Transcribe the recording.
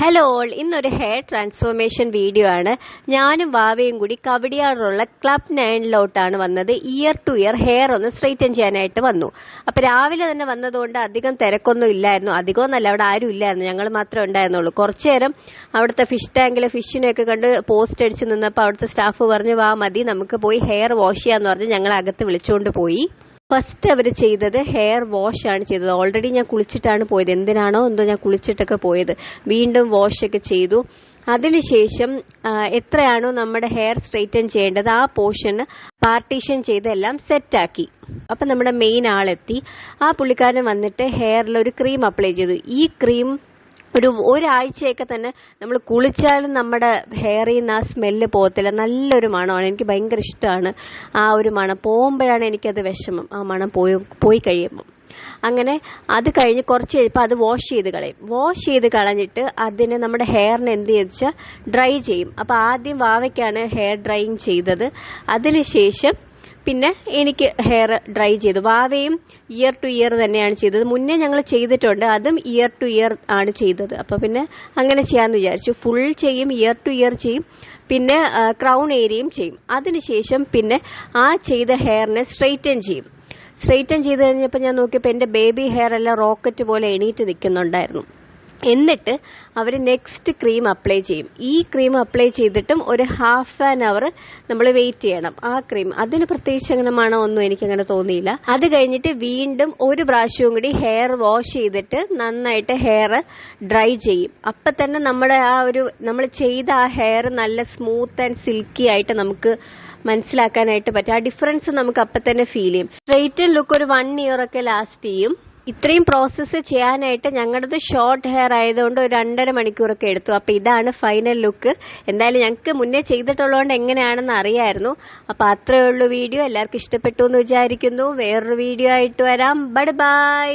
Hello all ഇന്നൊരു hair transformation video ആണ്. ഞാനും വാവയും കൂടി കവടിയാറുള്ള ക്ലബ് നയനിലോട്ടാണ് വന്നത്. ഇയർ ടു ഇയർ ഹെയർ ഒന്ന് സ്ട്രെയിറ്റൻ ചെയ്യാനായിട്ട് വന്നു. അപ്പൊ രാവിലെ തന്നെ വന്നതുകൊണ്ട് അധികം തിരക്കൊന്നും ഇല്ലായിരുന്നു. അധികം ഒന്നല്ല അവിടെ ആരും ഇല്ലായിരുന്നു. ഞങ്ങൾ മാത്രമേ ഉണ്ടായിരുന്നുള്ളൂ. കുറച്ചു നേരം അവിടുത്തെ ഫിഷ് ടാങ്കിലെ ഫിഷിനെയൊക്കെ കണ്ട് പോസ്റ്റ് അടിച്ച് നിന്നപ്പോൾ അവിടുത്തെ സ്റ്റാഫ് പറഞ്ഞു വാ മതി നമുക്ക് പോയി ഹെയർ വാഷ് ചെയ്യാന്ന് പറഞ്ഞ് ഞങ്ങൾ അകത്ത് വിളിച്ചുകൊണ്ട് പോയി. ഫസ്റ്റ് അവർ ചെയ്തത് ഹെയർ വാഷ് ആണ് ചെയ്തത്. ഓൾറെഡി ഞാൻ കുളിച്ചിട്ടാണ് പോയത്. എന്തിനാണോ എന്തോ ഞാൻ കുളിച്ചിട്ടൊക്കെ പോയത്. വീണ്ടും വാഷ് ഒക്കെ ചെയ്തു. അതിനുശേഷം എത്രയാണോ നമ്മുടെ ഹെയർ സ്ട്രെയിറ്റൻ ചെയ്യേണ്ടത് ആ പോർഷന് പാർട്ടീഷൻ ചെയ്തെല്ലാം സെറ്റാക്കി അപ്പം നമ്മുടെ മെയിൻ ആളെത്തി. ആ പുള്ളിക്കാരൻ വന്നിട്ട് ഹെയറിൽ ഒരു ക്രീം അപ്ലൈ ചെയ്തു. ഈ ക്രീം ഒരു ഒരാഴ്ചയൊക്കെ തന്നെ നമ്മൾ കുളിച്ചാലും നമ്മുടെ ഹെയറിൽ നിന്ന് ആ സ്മെല്ല് പോകത്തില്ല. നല്ലൊരു മണമാണ്. എനിക്ക് ഭയങ്കര ഇഷ്ടമാണ് ആ ഒരു മണം. പോകുമ്പോഴാണ് എനിക്കത് വിഷമം. ആ മണം പോയി പോയി കഴിയുമ്പം. അങ്ങനെ അത് കഴിഞ്ഞ് കുറച്ച് കഴിയുമ്പോൾ അത് വാഷ് ചെയ്ത് കളയും. വാഷ് ചെയ്ത് കളഞ്ഞിട്ട് അതിന് നമ്മുടെ ഹെയറിന് എന്ത് വെച്ചാൽ ഡ്രൈ ചെയ്യും. അപ്പോൾ ആദ്യം വാവയ്ക്കാണ് ഹെയർ ഡ്രൈയിങ് ചെയ്തത്. അതിനുശേഷം പിന്നെ എനിക്ക് ഹെയർ ഡ്രൈ ചെയ്തു. വാവയും ഇയർ ടു ഇയർ തന്നെയാണ് ചെയ്തത്. മുന്നേ ഞങ്ങൾ ചെയ്തിട്ടുണ്ട്. അതും ഇയർ ടു ഇയർ ആണ് ചെയ്തത്. അപ്പോൾ പിന്നെ അങ്ങനെ ചെയ്യാമെന്ന് വിചാരിച്ചു. ഫുൾ ചെയ്യും ഇയർ ടു ഇയർ ചെയ്യും. പിന്നെ ക്രൗൺ ഏരിയയും ചെയ്യും. അതിനുശേഷം പിന്നെ ആ ചെയ്ത ഹെയറിനെ സ്ട്രെയിറ്റൻ ചെയ്യും. സ്ട്രെയിറ്റൻ ചെയ്ത് കഴിഞ്ഞപ്പോൾ ഞാൻ നോക്കിയപ്പോൾ എന്റെ ബേബി ഹെയർ എല്ലാം റോക്കറ്റ് പോലെ എണീറ്റ് നിൽക്കുന്നുണ്ടായിരുന്നു. എന്നിട്ട് അവർ നെക്സ്റ്റ് ക്രീം അപ്ലൈ ചെയ്യും. ഈ ക്രീം അപ്ലൈ ചെയ്തിട്ടും ഒരു ഹാഫ് ആൻ അവർ നമ്മൾ വെയിറ്റ് ചെയ്യണം. ആ ക്രീം അതിന് പ്രത്യേകിച്ച് അങ്ങനെ എനിക്ക് അങ്ങനെ തോന്നിയില്ല. അത് കഴിഞ്ഞിട്ട് വീണ്ടും ഒരു പ്രാവശ്യവും കൂടി ഹെയർ വാഷ് ചെയ്തിട്ട് നന്നായിട്ട് ഹെയർ ഡ്രൈ ചെയ്യും. അപ്പം തന്നെ നമ്മുടെ ആ ഒരു നമ്മൾ ചെയ്ത ആ ഹെയർ നല്ല സ്മൂത്ത് ആൻഡ് സിൽക്കി ആയിട്ട് നമുക്ക് മനസ്സിലാക്കാനായിട്ട് പറ്റും. ആ ഡിഫറൻസ് നമുക്ക് അപ്പം തന്നെ ഫീൽ ചെയ്യും. സ്ട്രെയിറ്റൻ ലുക്ക് ഒരു വൺ ഇയർ ഒക്കെ ലാസ്റ്റ് ചെയ്യും. ഇത്രയും പ്രോസസ്സ് ചെയ്യാനായിട്ട് ഞങ്ങളുടെ ഷോർട്ട് ഹെയർ ആയതുകൊണ്ട് ഒരു രണ്ടര മണിക്കൂറൊക്കെ എടുത്തു. അപ്പോൾ ഇതാണ് ഫൈനൽ ലുക്ക് എന്തായാലും ഞങ്ങൾക്ക് മുന്നേ ചെയ്തിട്ടുള്ളതുകൊണ്ട് എങ്ങനെയാണെന്ന് അറിയായിരുന്നു. അപ്പോൾ അത്രയേ ഉള്ളൂ വീഡിയോ. എല്ലാവർക്കും ഇഷ്ടപ്പെട്ടു എന്ന് വിചാരിക്കുന്നു. വേറൊരു വീഡിയോ ആയിട്ട് വരാം. Bud by